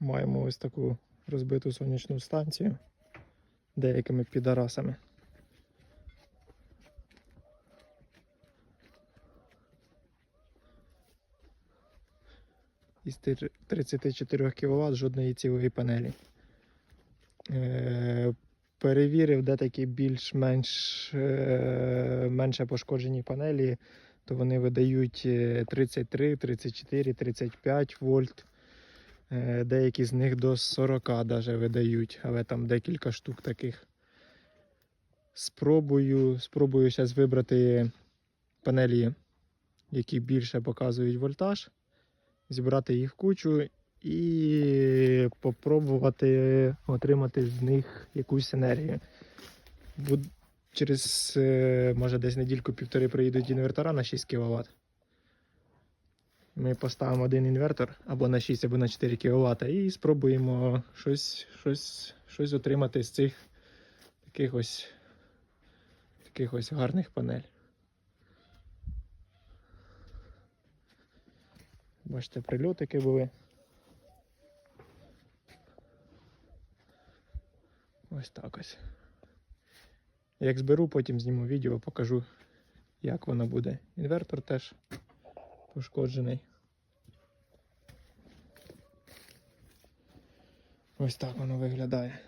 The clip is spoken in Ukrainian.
Маємо ось таку розбиту сонячну станцію деякими підарасами. Із 34 кВт жодної цілої панелі. Е, перевірив, де такі більш-менш е, менше пошкоджені панелі, то вони видають е, 33, 34, 35 вольт. Е, Деякі з них до 40 даже видають, але там декілька штук таких. Спробую, спробую зараз вибрати панелі, які більше показують вольтаж, зібрати їх в кучу і попробувати отримати з них якусь енергію. Через е, може десь недільку-півтори приїдуть інвертора на 6 кВт. Ми поставимо один інвертор або на 6, або на 4 кВт і спробуємо щось, щось, щось отримати з цих таких ось, таких ось гарних панель. Бачите, прильотики були. Ось так ось. Як зберу, потім зніму відео, покажу, як воно буде. Інвертор теж пошкоджений. Ось так воно виглядає.